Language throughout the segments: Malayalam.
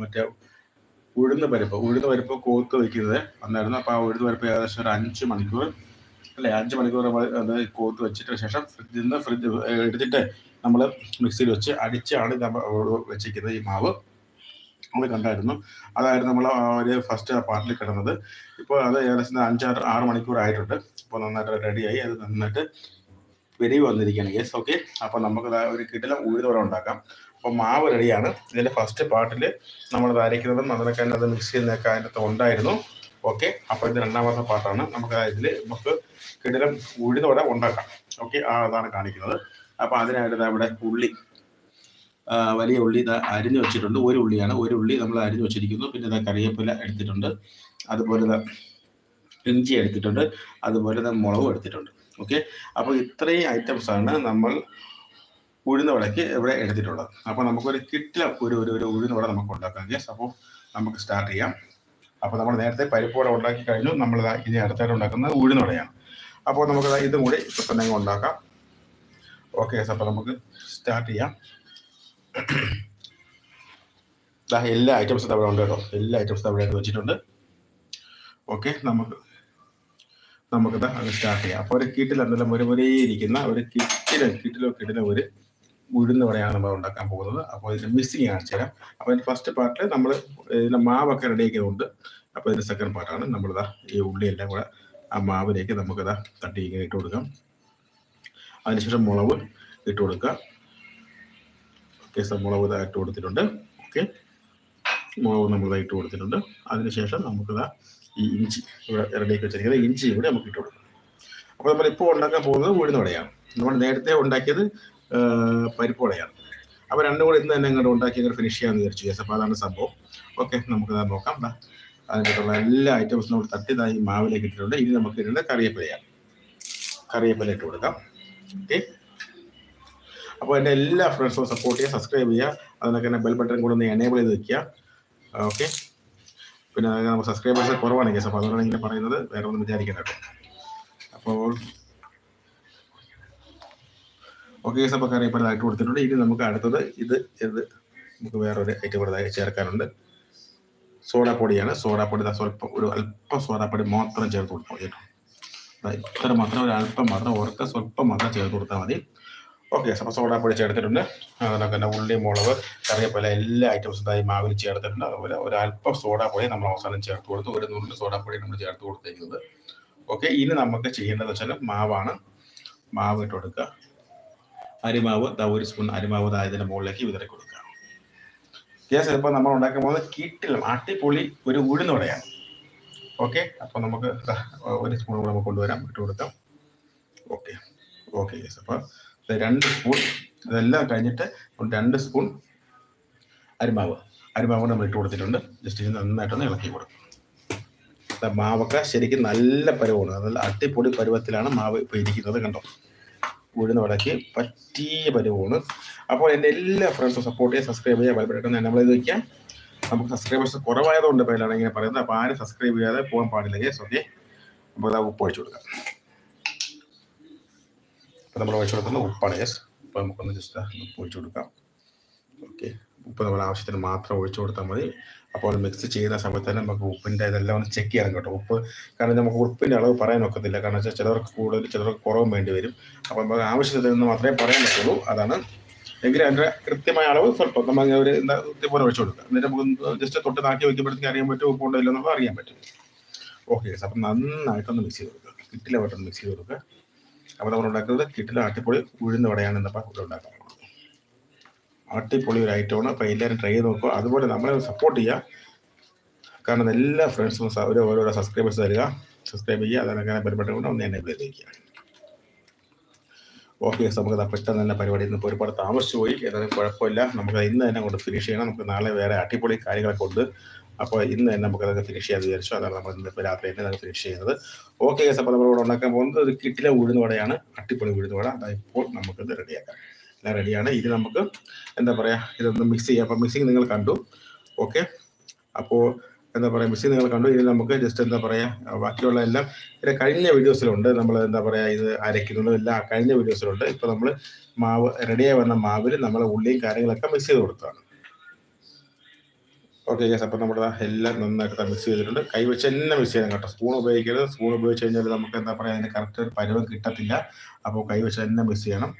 മറ്റേ ഉഴുന്ന് പരിപ്പ് ഉഴുന്ന് പരിപ്പ് കോത്ത് വെക്കുന്നത് അന്നായിരുന്നു. അപ്പോൾ ആ ഉഴുന്ന് പരിപ്പ് ഏകദേശം ഒരു അഞ്ച് മണിക്കൂർ അല്ലെ? അഞ്ച് മണിക്കൂർ നമ്മൾ കോത്ത് വെച്ചിട്ട് ശേഷം ഫ്രിഡ്ജിൽ നിന്ന് ഫ്രിഡ്ജ് എടുത്തിട്ട് നമ്മൾ മിക്സിയിൽ വെച്ച് അടിച്ചാണ് നമ്മൾ വെച്ചിരിക്കുന്നത് ഈ മാവ്. നമ്മൾ കണ്ടായിരുന്നു. അതായിരുന്നു നമ്മൾ ഒരു ഫസ്റ്റ് പാർട്ടിൽ കിടന്നത്. ഇപ്പോൾ അത് ഏകദേശം അഞ്ചാറ് ആറ് മണിക്കൂർ ആയിട്ടുണ്ട് ഇപ്പോൾ നന്നായിട്ട് റെഡിയായി അത് നന്നായിട്ട് വെരി വന്നിരിക്കുകയാണ്. യെസ് ഓക്കെ അപ്പോൾ നമുക്ക് ഒരു കിടിലം ഉഴുതോടെ ഉണ്ടാക്കാം. അപ്പോൾ മാവ് റെഡിയാണ് ഇതിന്റെ ഫസ്റ്റ് പാർട്ടിൽ നമ്മൾ അരയ്ക്കുന്നതും അതിനൊക്കെ അത് മിക്സ് ചെയ്യുന്നതൊക്കെ അതിനകത്ത് ഉണ്ടായിരുന്നു. ഓക്കെ അപ്പോൾ ഇത് രണ്ടാമത്തെ പാർട്ടാണ് നമുക്ക് ഇതിൽ നമുക്ക് കിടിലം ഉഴുതോടെ ഉണ്ടാക്കാം. ഓക്കെ അതാണ് കാണിക്കുന്നത്. അപ്പോൾ അതിനായിട്ട് ഇവിടെ ഉള്ളി. വലിയ ഉള്ളി ഇതാ അരിഞ്ഞു വെച്ചിട്ടുണ്ട്. ഒരു ഉള്ളിയാണ്. ഒരു ഉള്ളി നമ്മൾ അരിഞ്ഞു വെച്ചിരിക്കുന്നു. പിന്നെ ഇതാ കറിവേപ്പില എടുത്തിട്ടുണ്ട്. അതുപോലെ ഇഞ്ചി എടുത്തിട്ടുണ്ട്. അതുപോലെ ഇതാ മുളകും എടുത്തിട്ടുണ്ട്. ഓക്കെ അപ്പോൾ ഇത്രയും ഐറ്റംസ് ആണ് നമ്മൾ ഉഴുന്ന വടക്ക് ഇവിടെ എടുത്തിട്ടുള്ളത്. അപ്പോൾ നമുക്കൊരു കിട്ടില ഒരു ഒരു ഒരു ഉഴുന്ന വട നമുക്ക് ഉണ്ടാക്കാം. യെസ് അപ്പോൾ നമുക്ക് സ്റ്റാർട്ട് ചെയ്യാം. അപ്പോൾ നമ്മൾ നേരത്തെ പരിപ്പ് വട ഉണ്ടാക്കി കഴിഞ്ഞു. നമ്മൾ ഇനി അടുത്തായിട്ട് ഉണ്ടാക്കുന്നത് ഉഴുന്ന വടയാണ്. അപ്പോൾ നമുക്ക് ഇതും കൂടി ഇപ്പം തന്നെ ഉണ്ടാക്കാം. ഓക്കെ യെസ് അപ്പോൾ നമുക്ക് സ്റ്റാർട്ട് ചെയ്യാം. എല്ലാ ഐറ്റംസും അവിടെ ഉണ്ട് കേട്ടോ. എല്ലാ ഐറ്റംസും അവിടെ വെച്ചിട്ടുണ്ട്. ഓക്കെ നമുക്ക് നമുക്ക് അത് സ്റ്റാർട്ട് ചെയ്യാം. അപ്പോൾ ഒരു കീട്ടിൽ ഒരു ഒരേ ഇരിക്കുന്ന ഒരു കിട്ടിലും കിട്ടിലോ കിട്ടിലോ ഒരു ഉഴുന്ന് വടയാണ് നമ്മൾ ഉണ്ടാക്കാൻ പോകുന്നത്. അപ്പോൾ ഇതിന്റെ മിസ്സിങ് കാണിച്ചു തരാം അപ്പോൾ ഇതിന്റെ ഫസ്റ്റ് പാർട്ടിൽ നമ്മൾ ഇതിന്റെ മാവൊക്കെ റെഡിയാക്കിയതുകൊണ്ട് അപ്പോൾ ഇതിന്റെ സെക്കൻഡ് പാർട്ടാണ് നമ്മളിതാ ഈ ഉള്ളിയെല്ലാം കൂടെ ആ മാവിലേക്ക് നമുക്കിതാ തട്ടി ഇങ്ങനെ ഇട്ട് കൊടുക്കാം. അതിനുശേഷം മുളക് ഇട്ട് കൊടുക്കുക. ഓക്കെ സാർ മുളക് ഇതാ ഇട്ട് കൊടുത്തിട്ടുണ്ട്. ഓക്കെ മുളക് നമ്മൾ ഇതാ ഇട്ട് കൊടുത്തിട്ടുണ്ട്. അതിനുശേഷം നമുക്കിതാ ഈ ഇഞ്ചി ഇവിടെ റെഡിയാക്കി വെച്ചിരിക്കുന്നത് ഇഞ്ചി കൂടി നമുക്ക് ഇട്ട് കൊടുക്കാം. അപ്പോൾ നമ്മൾ ഇപ്പോൾ ഉണ്ടാക്കാൻ പോകുന്നത് ഉഴുന്ന വടയാണ്. നമ്മൾ നേരത്തെ ഉണ്ടാക്കിയത് പരിപ്പ് വടയാണ്. അപ്പോൾ രണ്ടും കൂടെ ഇന്ന് തന്നെ അങ്ങോട്ട് ഉണ്ടാക്കി അങ്ങോട്ട് ഫിനിഷ് ചെയ്യാമെന്ന് വിചാരിച്ചു യെസ് അതാണ് സംഭവം. ഓക്കെ നമുക്ക് നോക്കാം. ദാ അതിനുള്ള എല്ലാ ഐറ്റംസും നമ്മൾ തട്ടി ഈ മാവിലേക്ക് ഇട്ടിട്ടുണ്ട്. ഇനി നമുക്ക് ഇടുന്നത് കറിവേപ്പിലയാണ്. കറിവേപ്പില ഇട്ട് കൊടുക്കാം. ഓക്കെ അപ്പോൾ എന്റെ എല്ലാ ഫ്രണ്ട്സും സപ്പോർട്ട് ചെയ്യുക സബ്സ്ക്രൈബ് ചെയ്യുക. അതിനൊക്കെ ബെൽ ബട്ടൺ കൂടെ ഒന്ന് എനേബിൾ ചെയ്ത് വെക്കുക. ഓക്കെ പിന്നെ നമുക്ക് സബ്സ്ക്രൈബേഴ്സ് കുറവാണ് കേസ് അപ്പോൾ അതുകൊണ്ടാണ് ഇങ്ങനെ പറയുന്നത്. വേറെ ഒന്നും വിചാരിക്കേണ്ട അപ്പോൾ ഓക്കെ കേസ് അപ്പോൾ കറി ഇപ്പോൾ ഇതായിട്ട് കൊടുത്തിട്ടുണ്ട്. ഇനി നമുക്ക് അടുത്തത് ഇത് ഇത് നമുക്ക് വേറൊരു ഐറ്റം കൂടെ ചേർക്കാനുണ്ട്. സോഡാപ്പൊടിയാണ്. സോഡാപ്പൊടി സ്വല്പം ഒരു അല്പം സോഡാപ്പൊടി മാത്രം ചേർത്ത് കൊടുത്താൽ മതി കേട്ടോ. ഇത്ര മാത്രം ഒരു അല്പം മാത്രം ഓർക്ക സ്വല്പം മാത്രം ചേർത്ത് കൊടുത്താൽ മതി. ഓക്കെ അപ്പോൾ സോഡാപ്പൊടി ചേർത്തിട്ടുണ്ട്. അതിനൊക്കെ തന്നെ ഉള്ളി മുളക് കറിയപ്പോലെ എല്ലാ ഐറ്റംസും ഇതായി മാവിൽ ചേർത്തിട്ടുണ്ട്. അതുപോലെ ഒരല്പം സോഡാപ്പൊടി നമ്മൾ അവസാനം ചേർത്ത് കൊടുത്തു. ഒരു നൂറിൽ സോഡാപ്പൊടി നമ്മൾ ചേർത്ത് കൊടുത്തേക്കുന്നത്. ഓക്കെ ഇനി നമുക്ക് ചെയ്യേണ്ടത് വെച്ചാൽ മാവാണ്. മാവ് ഇട്ട് കൊടുക്കുക. അരിമാവ് ദാ ഒരു സ്പൂൺ അരിമാവ് ദാ ഇതിന്റെ മുകളിലേക്ക് വിതറി കൊടുക്കുക. കേസ് ഇപ്പോൾ നമ്മൾ ഉണ്ടാക്കുമ്പോൾ പോകുന്നത് കിട്ടിലും അട്ടിപ്പൊളി ഒരു ഉഴുന്നുവടയാണ്. ഓക്കെ അപ്പോൾ നമുക്ക് ഒരു സ്പൂൺ കൂടെ നമുക്ക് കൊണ്ടുവരാം. ഇട്ട് കൊടുക്കാം. ഓക്കെ. ഓക്കെ യെസ് അപ്പോൾ രണ്ട് സ്പൂൺ ഇതെല്ലാം കഴിഞ്ഞിട്ട് രണ്ട് സ്പൂൺ അരിമാവ്. അരിമാവ് നമ്മൾ ഇട്ട് കൊടുത്തിട്ടുണ്ട്. ജസ്റ്റ് ഇത് നന്നായിട്ടൊന്ന് ഇളക്കി കൊടുക്കും. മാവൊക്കെ ശരിക്കും നല്ല പരുവമാണ് നല്ല അട്ടിപ്പൊടി പരുവത്തിലാണ് മാവ് ഇപ്പോൾ ഇരിക്കുന്നത് കണ്ടോ? ഉഴുന്ന വടക്ക് പറ്റിയ പരുവമാണ് അപ്പോൾ എന്റെ എല്ലാ ഫ്രണ്ട്സും സപ്പോർട്ട് ചെയ്യുക സബ്സ്ക്രൈബ് ചെയ്യുക നമ്മൾ ഇത് വയ്ക്കാം നമുക്ക് സബ്സ്ക്രൈബേഴ്സ് കുറവായതുകൊണ്ട് പേരിലാണ് ഇങ്ങനെ പറയുന്നത്. അപ്പോൾ ആരും സബ്സ്ക്രൈബ് ചെയ്യാതെ പോകാൻ പാടില്ല യെസ് ഓക്കെ അപ്പോൾ അത് ഉപ്പ് ഒഴിച്ചു കൊടുക്കാം. അപ്പോൾ നമ്മൾ ഒഴിച്ചു കൊടുക്കുന്ന ഉപ്പാണ് യെസ് ഇപ്പം നമുക്കൊന്ന് ജസ്റ്റ് ഉപ്പ് ഒഴിച്ചു കൊടുക്കാം. ഓക്കെ ഉപ്പ് നമ്മൾ ആവശ്യത്തിന് മാത്രം ഒഴിച്ചു കൊടുത്താൽ മതി. അപ്പോൾ മിക്സ് ചെയ്യുന്ന സമയത്ത് തന്നെ നമുക്ക് ഉപ്പിന്റെ ഇതെല്ലാം ഒന്ന് ചെക്ക് ചെയ്യാൻ കേട്ടോ. ഉപ്പ് കാരണം നമുക്ക് ഉപ്പിന്റെ അളവ് പറയാൻ ഒക്കത്തില്ല. കാരണം വെച്ചാൽ ചിലർക്ക് കൂടുതൽ ചിലർക്ക് കുറവും വേണ്ടി വരും. അപ്പോൾ നമുക്ക് ആവശ്യത്തിൽ നിന്ന് മാത്രമേ പറയാൻ പറ്റുള്ളൂ. അതാണ്. എങ്കിലും അതിന്റെ കൃത്യമായ അളവ് സ്വല്പം നമ്മൾ അങ്ങനെ ഒരു എന്താ ഇതേപോലെ ഒഴിച്ചു കൊടുക്കുക. എന്നിട്ട് നമുക്ക് ജസ്റ്റ് തൊട്ട് നാക്കി വയ്ക്കുമ്പോഴത്തേക്ക് അറിയാൻ പറ്റും ഉപ്പുണ്ടോ ഇല്ലെന്ന് നമുക്ക് അറിയാൻ പറ്റും. ഓക്കെ അപ്പം നന്നായിട്ടൊന്ന് മിക്സ് ചെയ്ത് കൊടുക്കുക. കിട്ടിലായിട്ടൊന്ന് മിക്സ് ചെയ്ത് കൊടുക്കുക. അപ്പോൾ നമ്മൾ ഉണ്ടാക്കുന്നത് കിട്ടിലെ ആട്ടിപ്പൊളി ഉഴുന്ന വടയാണ് എന്നപ്പോൾ ഇവിടെ ഉണ്ടാക്കാൻ അട്ടിപ്പൊളി ഒരു ഐറ്റമാണ് അപ്പോൾ എല്ലാവരും ട്രൈ ചെയ്ത് നോക്കുക. അതുപോലെ നമ്മളെ സപ്പോർട്ട് ചെയ്യുക. കാരണം എല്ലാ ഫ്രണ്ട്സും ഒരു ഓരോരോ സബ്സ്ക്രൈബേഴ്സ് തരിക സബ്സ്ക്രൈബ് ചെയ്യുക. അതങ്ങനെ പരിപാടി ഒന്ന് എന്നെ വിളിക്കുക ഓക്കെ നമുക്ക് പെട്ടെന്ന് തന്നെ പരിപാടി ഇന്ന് ഒരുപാട് താമസിച്ചു പോയി. ഏതായാലും കുഴപ്പമില്ല. നമുക്ക് ഇന്ന് തന്നെ കൊണ്ട് ഫിനിഷ് ചെയ്യണം. നമുക്ക് നാളെ വേറെ അടിപൊളി കാര്യങ്ങളൊക്കെ ഉണ്ട്. അപ്പോൾ ഇന്ന് തന്നെ നമുക്ക് അതൊക്കെ ഫിനിഷ് ചെയ്യാൻ വിചാരിച്ചു. അതാണ് നമ്മൾ ഇന്ന് ഇപ്പോൾ രാത്രി തന്നെ അത് ഫിനിഷ് ചെയ്യുന്നത്. ഓക്കെ അപ്പോൾ നമ്മൾ ഇവിടെ ഉണ്ടാക്കാൻ പോകുന്നത് ഒരു കിട്ടിലെ ഉഴുന്ന വടയാണ്. അട്ടിപ്പൊളി ഉഴുന്ന വട. അതായത് ഇപ്പോൾ നമുക്കിത് റെഡിയാക്കാം എല്ലാം റെഡിയാണ് ഇത് നമുക്ക് എന്താ പറയുക ഇതൊന്ന് മിക്സ് ചെയ്യാം. അപ്പോൾ മിക്സിങ് നിങ്ങൾ കണ്ടു. ഓക്കെ അപ്പോൾ എന്താ പറയുക മിക്സിങ് നിങ്ങൾ കണ്ടു. ഇനി നമുക്ക് ജസ്റ്റ് എന്താ പറയുക ബാക്കിയുള്ള എല്ലാം ഇത് കഴിഞ്ഞ വീഡിയോസിലുണ്ട് നമ്മൾ എന്താ പറയുക ഇത് അരയ്ക്കുന്നത് എല്ലാം കഴിഞ്ഞ വീഡിയോസിലുണ്ട് ഇപ്പോൾ നമ്മൾ മാവ് റെഡിയായി വന്ന മാവിൽ നമ്മൾ ഉള്ളിയും കാര്യങ്ങളൊക്കെ മിക്സ് ചെയ്ത് കൊടുത്തതാണ്. ഓക്കെ ഗ്യാസ് അപ്പം നമ്മുടെ എല്ലാം നന്നായിട്ട് മിക്സ് ചെയ്തിട്ടുണ്ട്. കൈ വെച്ച് തന്നെ മിക്സ് ചെയ്യണം കേട്ടോ. സ്പൂൺ ഉപയോഗിക്കരുത്. സ്പൂൺ ഉപയോഗിച്ച് കഴിഞ്ഞാൽ നമുക്ക് എന്താ പറയുക അതിന് കറക്റ്റ് ഒരു പരുവം കിട്ടത്തില്ല. അപ്പോൾ കൈ വെച്ച് തന്നെ മിക്സ് ചെയ്യണം.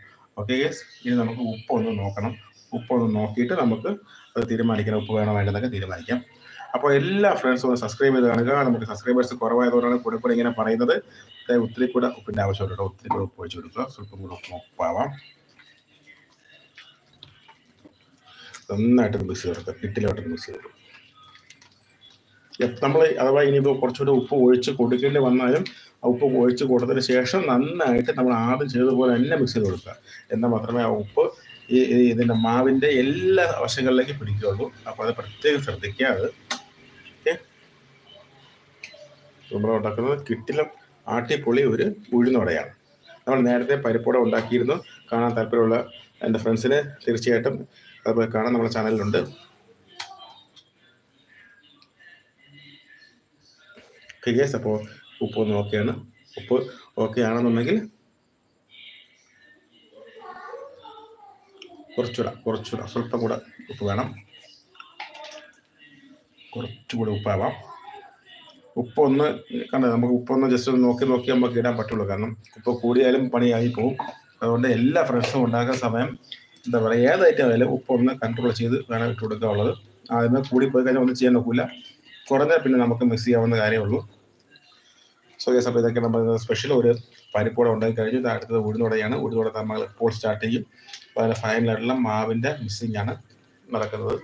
ഓക്കെ ഗ്യാസ് ഇനി നമുക്ക് ഉപ്പ് ഒന്ന് നോക്കണം. ഉപ്പ് ഒന്ന് നോക്കിയിട്ട് നമുക്ക് അത് തീരുമാനിക്കണം. ഉപ്പ് വേണോ വേണ്ടതൊക്കെ തീരുമാനിക്കാം. അപ്പോൾ എല്ലാ ഫ്രണ്ട്സും ഒന്ന് സബ്സ്ക്രൈബ് ചെയ്ത് കാണുക. നമുക്ക് സബ്സ്ക്രൈബേഴ്സ് കുറവായതുകൊണ്ടാണ് കൂടെ കൂടെ ഇങ്ങനെ പറയുന്നത്. ഒത്തിരി കൂടെ ഉപ്പിന്റെ ആവശ്യമുണ്ട് ഒത്തിരി കൂടെ ഉപ്പ് വെച്ച് കൊടുക്കുക. സ്വല്പം കൂടെ ഉപ്പ് ഉപ്പാവാം. നന്നായിട്ട് മിക്സ് ചെയ്ത് കൊടുക്കുക മിക്സ് കൊടുക്കുക നമ്മൾ അഥവാ ഇനിയിപ്പോൾ കുറച്ചുകൂടി ഉപ്പ് ഒഴിച്ച് കൊടുക്കേണ്ടി വന്നാലും ഉപ്പ് ഒഴിച്ച് കൊടുത്തതിന് ശേഷം നന്നായിട്ട് നമ്മൾ ആദ്യം ചെയ്തതുപോലെ തന്നെ മിക്സ് ചെയ്ത് കൊടുക്കുക. എന്നാൽ മാത്രമേ ആ ഉപ്പ് ഈ ഇതിന്റെ മാവിന്റെ എല്ലാ വശങ്ങളിലേക്ക് പിടിക്കുകയുള്ളൂ. അപ്പോൾ അത് പ്രത്യേകം ശ്രദ്ധിക്കുക അത്. നമ്മൾ ഉണ്ടാക്കുന്നത് കിട്ടിലും ആട്ടിപ്പൊളി ഒരു ഉഴുന്നുവടയാണ്. നമ്മൾ നേരത്തെ പരിപ്പുവട ഉണ്ടാക്കിയിരുന്നു. കാണാൻ താല്പര്യമുള്ള എന്റെ ഫ്രണ്ട്സിന് തീർച്ചയായിട്ടും അതുപോലെ കാണാൻ നമ്മുടെ ചാനലിലുണ്ട്. കേസ് അപ്പോൾ ഉപ്പ് ഒന്ന് ഓക്കെയാണ് ഉപ്പ് ഓക്കെ ആണെന്നുണ്ടെങ്കിൽ കുറച്ചുകൂടെ കുറച്ചുകൂടെ സ്വല്പം കൂടെ ഉപ്പ് വേണം. കുറച്ചുകൂടെ ഉപ്പാവാം. ഉപ്പൊന്ന് കണ്ടത് നമുക്ക് ഉപ്പൊന്ന് ജസ്റ്റ് ഒന്ന് നോക്കി നോക്കി നമുക്ക് ഇടാൻ പറ്റുള്ളൂ. കാരണം ഉപ്പ് കൂടിയാലും പണിയായി പോകും അതുകൊണ്ട് എല്ലാ ഫ്രണ്ട്സും ഉണ്ടാക്കുന്ന സമയം എന്താ പറയുക ഏത് ഐറ്റം ആയാലും ഉപ്പൊന്ന് കൺട്രോൾ ചെയ്ത് വേണം ഇട്ട് കൊടുക്കാനുള്ളത്. ആദ്യമേ കൂടി പോയി കഴിഞ്ഞാൽ ഒന്നും ചെയ്യാൻ നോക്കില്ല കുറഞ്ഞാൽ പിന്നെ നമുക്ക് മിസ് ചെയ്യാവുന്ന കാര്യമേ ഉള്ളൂ. സോ ഈ അപ്പോൾ ഇതൊക്കെ നമ്മൾ സ്പെഷ്യൽ ഒരു പരിപ്പോടെ ഉണ്ടാക്കി കഴിഞ്ഞു. അടുത്തത് ഉഴുന്നോടെയാണ് ഉഴുന്നോടെ നമ്മൾ ഇപ്പോൾ സ്റ്റാർട്ട് ചെയ്യും. അപ്പോൾ അതിന്റെ ഫൈനലായിട്ടുള്ള മാവിന്റെ മിസ്സിങ് ആണ് നടക്കുന്നത്.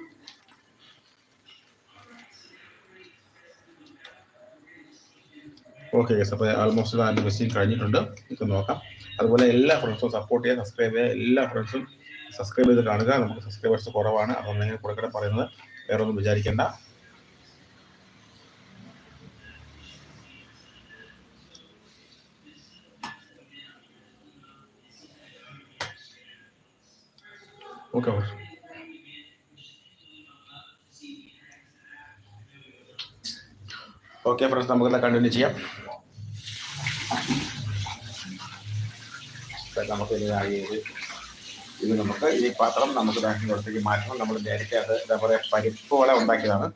ഓക്കെ ഗസ് അപ്പോൾ ആൾമോസ്റ്റ് അതിന്റെ മിക്സിംഗ് കഴിഞ്ഞിട്ടുണ്ട്. നമുക്ക് നോക്കാം. അതുപോലെ എല്ലാ ഫ്രണ്ട്സും സപ്പോർട്ട് ചെയ്യാൻ സബ്സ്ക്രൈബ് ചെയ്യുക. എല്ലാ ഫ്രണ്ട്സും സബ്സ്ക്രൈബ് ചെയ്ത് കാണുക. നമുക്ക് സബ്സ്ക്രൈബേഴ്സ് കുറവാണ്. അതൊന്നും ഞാൻ കൂടെ പറയുന്നത് വേറെ ഒന്നും വിചാരിക്കേണ്ട ഓക്കെ ഓക്കെ ഫ്രണ്ട്സ് നമുക്കെല്ലാം കണ്ടിന്യൂ ചെയ്യാം. നമുക്ക് ആ ഇത് നമുക്ക് ഈ പാത്രം നമുക്ക് ബാക്കിലോട്ടേക്ക് മാറ്റണം. നമ്മൾ നേരത്തെ അത് എന്താ പറയുക പരിപ്പ് വട ഉണ്ടാക്കിയതാണ്.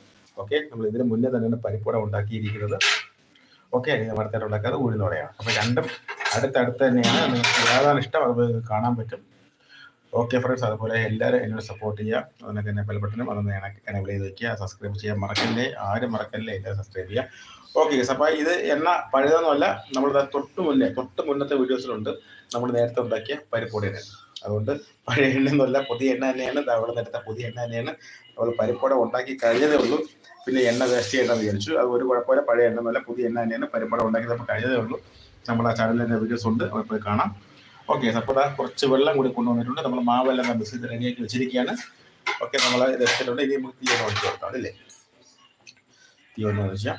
ഓക്കെ നമ്മൾ ഇതിന് മുന്നേ തന്നെയാണ് പരിപ്പ് വട ഉണ്ടാക്കിയിരിക്കുന്നത് ഓക്കെ അടുത്തായിട്ട് ഉണ്ടാക്കാതെ ഉഴുന്നോടെയാണ് അപ്പോൾ രണ്ടും അടുത്തടുത്ത് തന്നെയാണ്. നിങ്ങൾക്ക് ഏതാണ് ഇഷ്ടം അത് കാണാൻ പറ്റും. ഓക്കെ ഫ്രണ്ട്സ് അതുപോലെ എല്ലാവരും എന്നോട് സപ്പോർട്ട് ചെയ്യുക. അതിനൊക്കെ എന്നെ ബെൽബട്ടനും അതൊന്ന് എനേബിൾ ചെയ്ത് വെക്കുക. സബ്സ്ക്രൈബ് ചെയ്യാൻ മറക്കല്ലേ? ആരും മറക്കല്ലേ? എല്ലാവരും സബ്സ്ക്രൈബ് ചെയ്യുക. ഓക്കെ അപ്പോൾ ഇത് എണ്ണ പഴയതൊന്നുമല്ല. നമ്മൾ തൊട്ട് മുന്നേ തൊട്ട് മുന്നത്തെ വീഡിയോസിലുണ്ട് നമ്മൾ നേരത്തെ ഉണ്ടാക്കിയ പരിപ്പൊടിയുടെ അതുകൊണ്ട് പഴയ എണ്ണയൊന്നുമല്ല പുതിയ എണ്ണ തന്നെയാണ്. അവിടെ നേരത്തെ പുതിയ എണ്ണ തന്നെയാണ്. അവൾ പരിപ്പോട ഉണ്ടാക്കി കഴിഞ്ഞതേ ഉള്ളൂ. പിന്നെ എണ്ണ വേസ്റ്റ് ചെയ്യണമെന്ന് വിചാരിച്ചു. അത് ഒരു കുഴപ്പമില്ല. പഴയ എണ്ണ പുതിയ എണ്ണ തന്നെയാണ്. പരിപ്പോട ഉണ്ടാക്കി നമ്മൾ കഴിഞ്ഞതേ ഉള്ളൂ. നമ്മൾ ആ ചാനലിൽ തന്നെ വീഡിയോസ് ഉണ്ട്. അവിടെ പോയി കാണാം. ഓക്കെ അപ്പോൾ കുറച്ച് വെള്ളം കൂടി കൊണ്ടുവന്നിട്ടുണ്ട്. നമ്മൾ മാവെല്ലാം മിക്സ് ചെയ്ത് റെഡിയാക്കി വെച്ചിരിക്കുകയാണ്. ഓക്കെ നമ്മൾ ഇത് എടുത്തിട്ടുണ്ട്. ഇനി നമുക്ക് തീ ഒന്ന് ഒഴിച്ച് കൊടുക്കാം. അല്ലേ? തീ ഒന്ന് ഒഴിച്ചാൽ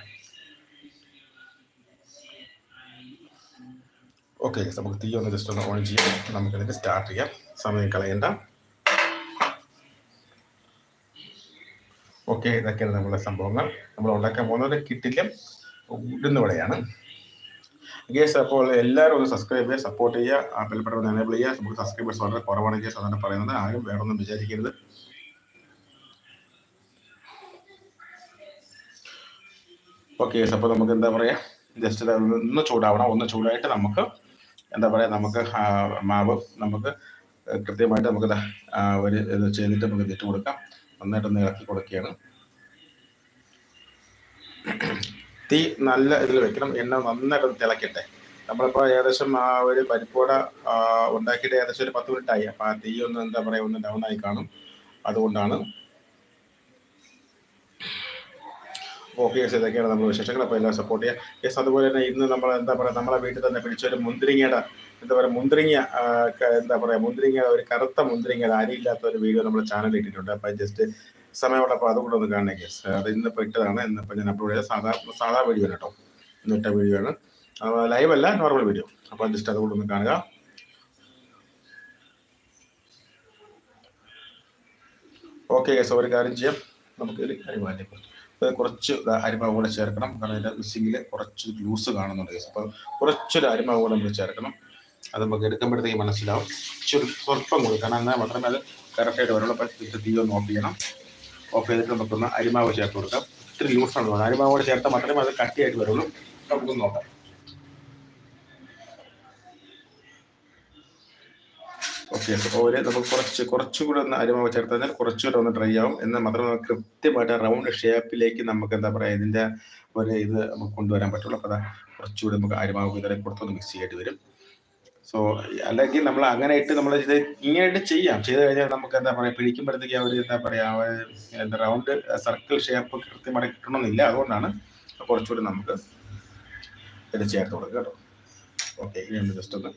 ഓക്കെ നമുക്ക് തീ ഒന്ന് ജസ്റ്റ് ഒന്ന് ഓൺ ചെയ്യാം. നമുക്കിതിന്റെ സ്റ്റാർട്ട് ചെയ്യാം. സമയം കളയണ്ട. ഓക്കെ ഇതൊക്കെയാണ് നമ്മുടെ സംഭവങ്ങൾ. നമ്മൾ ഉണ്ടാക്കാൻ പോകുന്നത് ഇടുന്ന വടയാണ്. ഗേസ് അപ്പോൾ എല്ലാവരും ഒന്ന് സബ്സ്ക്രൈബ് ചെയ്യുക സപ്പോർട്ട് ചെയ്യുക. ആ ബെൽബട്ടൺ ഒന്ന് എനേബിൾ ചെയ്യുക. നമുക്ക് സബ്സ്ക്രൈബേഴ്സ് വളരെ കുറവാണ് ഗേസ് അതാണ് പറയുന്നത്. ആരും വേറൊന്നും വിചാരിക്കരുത്. ഓക്കെ അപ്പോൾ നമുക്ക് എന്താ പറയുക ജസ്റ്റ് ഒന്ന് ചൂടാവണം. ഒന്ന് ചൂടായിട്ട് നമുക്ക് എന്താ പറയുക നമുക്ക് മാവ് നമുക്ക് കൃത്യമായിട്ട് നമുക്ക് ഒരു ഇത് ചെയ്തിട്ട് നമുക്ക് ഇട്ട് കൊടുക്കാം. നന്നായിട്ടൊന്ന് ഇളക്കി കൊടുക്കുകയാണ്. തീ നല്ല ഇതിൽ വെക്കണം. എണ്ണ നന്നായിട്ട് തിളക്കട്ടെ. നമ്മളിപ്പോൾ ഏകദേശം ആ ഒരു പരിപ്പോട ഉണ്ടാക്കിയിട്ട് ഏകദേശം ഒരു പത്ത് മിനിറ്റായി. അപ്പോൾ ആ തീ ഒന്ന് എന്താ പറയുക ഒന്ന് ഡൗൺ ആയി കാണും. അതുകൊണ്ടാണ് ഓക്കെ യെസ് ഇതൊക്കെയാണ് നമ്മൾ വിശേഷങ്ങൾ അപ്പോൾ എല്ലാം സപ്പോർട്ട് ചെയ്യുക. യെസ് അതുപോലെ തന്നെ ഇന്ന് നമ്മൾ എന്താ പറയുക നമ്മളെ വീട്ടിൽ തന്നെ പിടിച്ചൊരു മുന്തിരിങ്ങയുടെ എന്താ പറയുക മുന്തിരിങ്ങ എന്താ പറയുക മുന്തിരിങ്ങ ഒരു കറുത്ത മുന്തിരിങ്ങയുടെ അരിയില്ലാത്ത ഒരു വീഡിയോ നമ്മൾ ചാനലിൽ ഇട്ടിട്ടുണ്ട്. അപ്പോൾ ജസ്റ്റ് സമയമുള്ളപ്പോൾ അതുകൂടെ ഒന്ന് കാണണേ കേസ് അത് ഇന്നിപ്പോൾ ഇട്ടതാണ്. ഇന്നിപ്പോൾ ഞാൻ അപ്ലോഡ് ചെയ്ത സാധാ സാധാ വീഡിയോ കേട്ടോ. ഇന്നിട്ട വീഡിയോ ആണ്. ലൈവ് അല്ല നോർമൽ വീഡിയോ അപ്പോൾ ജസ്റ്റ് അതുകൂടെ ഒന്ന് കാണുക. ഓക്കെ കേസ് ഒരു കാര്യം ചെയ്യാം. നമുക്ക് ഒരു കാര്യം അരിമാറ്റി കുറച്ച് അരിമാവ് കൂടെ ചേർക്കണം. കാരണം അതിന്റെ മിസ്സിങ്ങിൽ കുറച്ച് ലൂസ് കാണുന്നുണ്ട് കേസ് അപ്പോൾ കുറച്ചൊരു അരിമാവ് കൂടെ നമ്മൾ ചേർക്കണം. അത് നമുക്ക് എടുക്കുമ്പോഴത്തേക്ക് മനസ്സിലാവും. ഇച്ചിരി സ്വല്പം കൂടി കാരണം എന്നാൽ മാത്രമേ അത് കറക്റ്റായിട്ട് വരുള്ളൂ അപ്പോൾ തീ ഒന്ന് ഓഫ് ചെയ്യണം. ഓഫ് ചെയ്തിട്ട് നമുക്കൊന്ന് അരിമാവ് ചേർത്ത് കൊടുക്കാം. ഇത്തിരി ലൂസാണ് അരിമാവോട് ചേർത്താൽ മാത്രമേ അത് കട്ടിയായിട്ട് വരുള്ളൂ നമുക്കൊന്ന് നോക്കാം. ഓക്കെ ഓര് നമുക്ക് കുറച്ച് കുറച്ചുകൂടെ ഒന്ന് അരിമാവ് ചേർത്ത് കഴിഞ്ഞാൽ കുറച്ചുകൂടെ ഒന്ന് ഡ്രൈ ആവും. എന്നാൽ മാത്രമേ നമുക്ക് കൃത്യമായിട്ട് റൗണ്ട് ഷേപ്പിലേക്ക് നമുക്ക് എന്താ പറയുക ഇതിന്റെ ഒരു ഇത് നമുക്ക് കൊണ്ടുവരാൻ പറ്റുള്ളൂ. അപ്പോൾ അതാ കുറച്ചുകൂടി നമുക്ക് അരിമാവ് ഇതുവരെ കൊടുത്തൊന്ന് മിക്സ് ചെയ്യേണ്ടി വരും. സോ അല്ലെങ്കിൽ നമ്മൾ അങ്ങനെ ഇട്ട് നമ്മൾ ഇത് ഇങ്ങനെയായിട്ട് ചെയ്യാം. ചെയ്ത് കഴിഞ്ഞാൽ നമുക്ക് എന്താ പറയുക പിടിക്കുമ്പോഴത്തേക്ക് അവർ എന്താ പറയുക എന്താ റൗണ്ട് സർക്കിൾ ഷേപ്പ് കൃത്യമായിട്ട് കിട്ടണമെന്നില്ല. അതുകൊണ്ടാണ് കുറച്ചുകൂടി നമുക്ക് ഇത് ചേർത്ത് കൊടുക്കുക കേട്ടോ. ഓക്കെ ഇനി ജസ്റ്റ് ഒന്ന്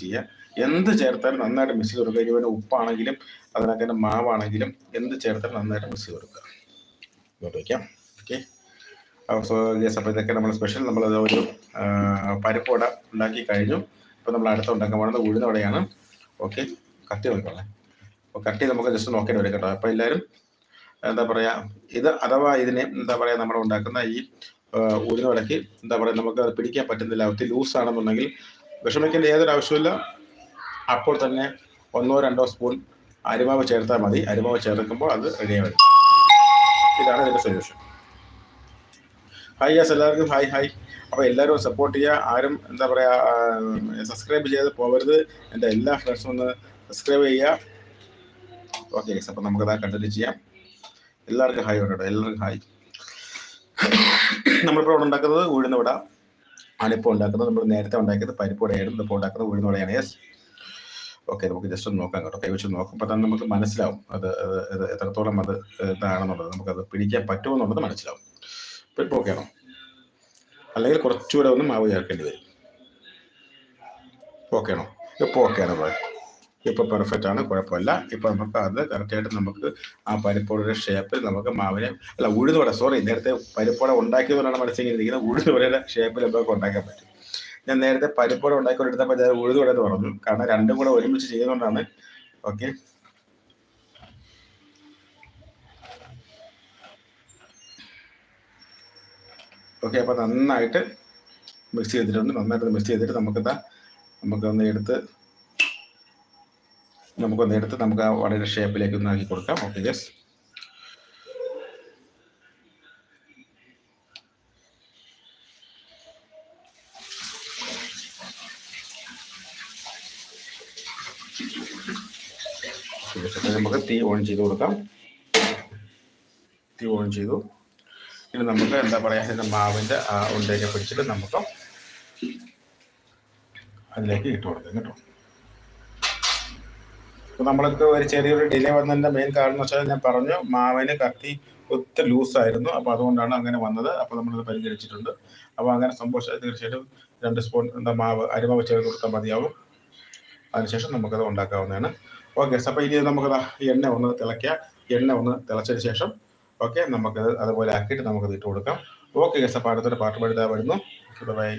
ചെയ്യുക. എന്ത് ചേർത്താലും നന്നായിട്ട് മിക്സ് കൊടുക്കുക. ഇനി ഉപ്പാണെങ്കിലും അതിനകത്ത് തന്നെ മാവാണെങ്കിലും എന്ത് ചേർത്താലും നന്നായിട്ട് മിക്സ് കൊടുക്കുക. ഇങ്ങോട്ട് വയ്ക്കാം. ഓക്കെ അപ്പോൾ ഇതൊക്കെ നമ്മൾ സ്പെഷ്യൽ നമ്മൾ ഒരു പരിപ്പ് വട ഉണ്ടാക്കി കഴിഞ്ഞു. ഇപ്പോൾ നമ്മൾ അടുത്ത ഉണ്ടാക്കാൻ പോകുന്നത് ഉഴുന്ന വടയാണ്. ഓക്കെ കട്ടി നോക്കണേ അപ്പോൾ കട്ടി നമുക്ക് ജസ്റ്റ് നോക്കേണ്ടി വരും കേട്ടോ. അപ്പോൾ എല്ലാവരും എന്താ പറയുക ഇത് അഥവാ ഇതിനെ എന്താ പറയുക നമ്മൾ ഉണ്ടാക്കുന്ന ഈ ഉഴുന്ന വടക്ക് എന്താ പറയുക നമുക്ക് പിടിക്കാൻ പറ്റുന്നില്ല. ഒത്തിരി ലൂസ് ആണെന്നുണ്ടെങ്കിൽ വിഷമിക്കേണ്ട ഏതൊരു ആവശ്യമില്ല അപ്പോൾ തന്നെ ഒന്നോ രണ്ടോ സ്പൂൺ അരിമാവ് ചേർത്താൽ മതി. അരിമാവ് ചേർക്കുമ്പോൾ അത് റെഡിയായി വരും. ഇതാണ് ഇതിന്റെ സൊല്യൂഷൻ ഹായ് യെസ് എല്ലാവർക്കും ഹായ് ഹായ് അപ്പോൾ എല്ലാവരും സപ്പോർട്ട് ചെയ്യുക. ആരും എന്താ പറയുക സബ്സ്ക്രൈബ് ചെയ്ത് പോകരുത് എന്റെ എല്ലാ ഫ്രണ്ട്സും ഒന്ന് സബ്സ്ക്രൈബ് ചെയ്യുക. ഓക്കെ യെസ് അപ്പോൾ നമുക്കത് കണ്ടിന്യൂ ചെയ്യാം. എല്ലാവർക്കും ഹായ് ഉണ്ടോ എല്ലാവർക്കും ഹായ് നമ്മളിപ്പോൾ ഉണ്ടാക്കുന്നത് ഉഴുന്ന വിട അണിപ്പം ഉണ്ടാക്കുന്നത്. നമ്മൾ നേരത്തെ ഉണ്ടാക്കിയത് പരിപ്പോടെയായിരുന്നു ഇപ്പോൾ ഉണ്ടാക്കുന്നത് ഉഴുന്നോടെയാണ് യെസ് ഓക്കെ നമുക്ക് ജസ്റ്റ് ഒന്ന് നോക്കാം കേട്ടോ. കൈവച്ച് നോക്കുമ്പോൾ തന്നെ നമുക്ക് മനസ്സിലാവും അത് എത്രത്തോളം അത് ഇതാണെന്നുള്ളത്. നമുക്കത് പിടിക്കാൻ പറ്റുമെന്നുള്ളത് മനസ്സിലാവും. ഇപ്പോൾ ഓക്കെ ആണോ അല്ലെങ്കിൽ കുറച്ചുകൂടെ ഒന്ന് മാവ് ചേർക്കേണ്ടി വരും. ഓക്കെ ആണോ ഇപ്പോൾ ഓക്കെ ആണോ ഇപ്പോൾ പെർഫെക്റ്റ് ആണ് കുഴപ്പമില്ല. ഇപ്പോൾ നമുക്ക് അത് കറക്റ്റായിട്ട് നമുക്ക് ആ പരിപ്പോടെ ഷേപ്പിൽ നമുക്ക് മാവിനെ അല്ല ഉഴുതുവട സോറി നേരത്തെ പരിപ്പോട ഉണ്ടാക്കിയതുകൊണ്ടാണ് മനസ്സിലിരിക്കുന്നത് ഉഴുന്നുവടയുടെ ഷേപ്പിൽ നമുക്ക് ഉണ്ടാക്കാൻ പറ്റും. ഞാൻ നേരത്തെ പരിപ്പോട ഉണ്ടാക്കിക്കൊണ്ടെടുത്തപ്പോൾ ഞാൻ ഉഴുതുവട എന്ന് പറഞ്ഞു. കാരണം രണ്ടും കൂടെ ഒരുമിച്ച് ചെയ്യുന്നതുകൊണ്ടാണ് ഓക്കെ ഓക്കെ അപ്പോൾ നന്നായിട്ട് മിക്സ് ചെയ്തിട്ടുണ്ട്. നന്നായിട്ട് മിക്സ് ചെയ്തിട്ട് നമുക്കെന്താ നമുക്കൊന്ന് എടുത്ത് നമുക്കൊന്ന് എടുത്ത് നമുക്ക് ആ വടയുടെ ഷേപ്പിലേക്ക് ഒന്ന് ആക്കി കൊടുക്കാം. ഓക്കെ യെസ് നമുക്ക് തീ ഓൺ ചെയ്ത് കൊടുക്കാം. തീ ഓൺ ചെയ്തു. ഇനി നമുക്ക് എന്താ പറയുക ഇതിന്റെ മാവിന്റെ ആ ഉണ്ടയൊക്കെ പിടിച്ചിട്ട് നമുക്ക് അതിലേക്ക് ഇട്ട് കൊടുക്കാം. കേട്ടോ? നമ്മൾക്ക് ഒരു ചെറിയൊരു ഡിലേ വന്നതിന്റെ മെയിൻ കാരണം വെച്ചാൽ ഞാൻ പറഞ്ഞു മാവിന് കത്തി ഒത്തിരി ലൂസായിരുന്നു അപ്പോൾ അതുകൊണ്ടാണ് അങ്ങനെ വന്നത്. അപ്പോൾ നമ്മളത് പരിഹരിച്ചിട്ടുണ്ട് അപ്പോൾ അങ്ങനെ സംഭവിച്ചാൽ തീർച്ചയായിട്ടും രണ്ട് സ്പൂൺ എന്താ മാവ് അരിമാവ് ചേർത്ത് കൊടുത്താൽ മതിയാവും. അതിനുശേഷം നമുക്കത് ഉണ്ടാക്കാവുന്നതാണ്. ഓക്കെ അപ്പോൾ ഇനി നമുക്കത് എണ്ണ ഒന്ന് തിളയ്ക്കുക. എണ്ണ ഒന്ന് തിളച്ചതിന് ശേഷം ഓക്കെ നമുക്കത് അതുപോലെ ആക്കിയിട്ട് നമുക്കത് ഇട്ട് കൊടുക്കാം. ഓക്കെ ഗസ് അപ്പോൾ അടുത്തൊരു പാട്ട് പഠിതാ വരുന്നു. ബൈ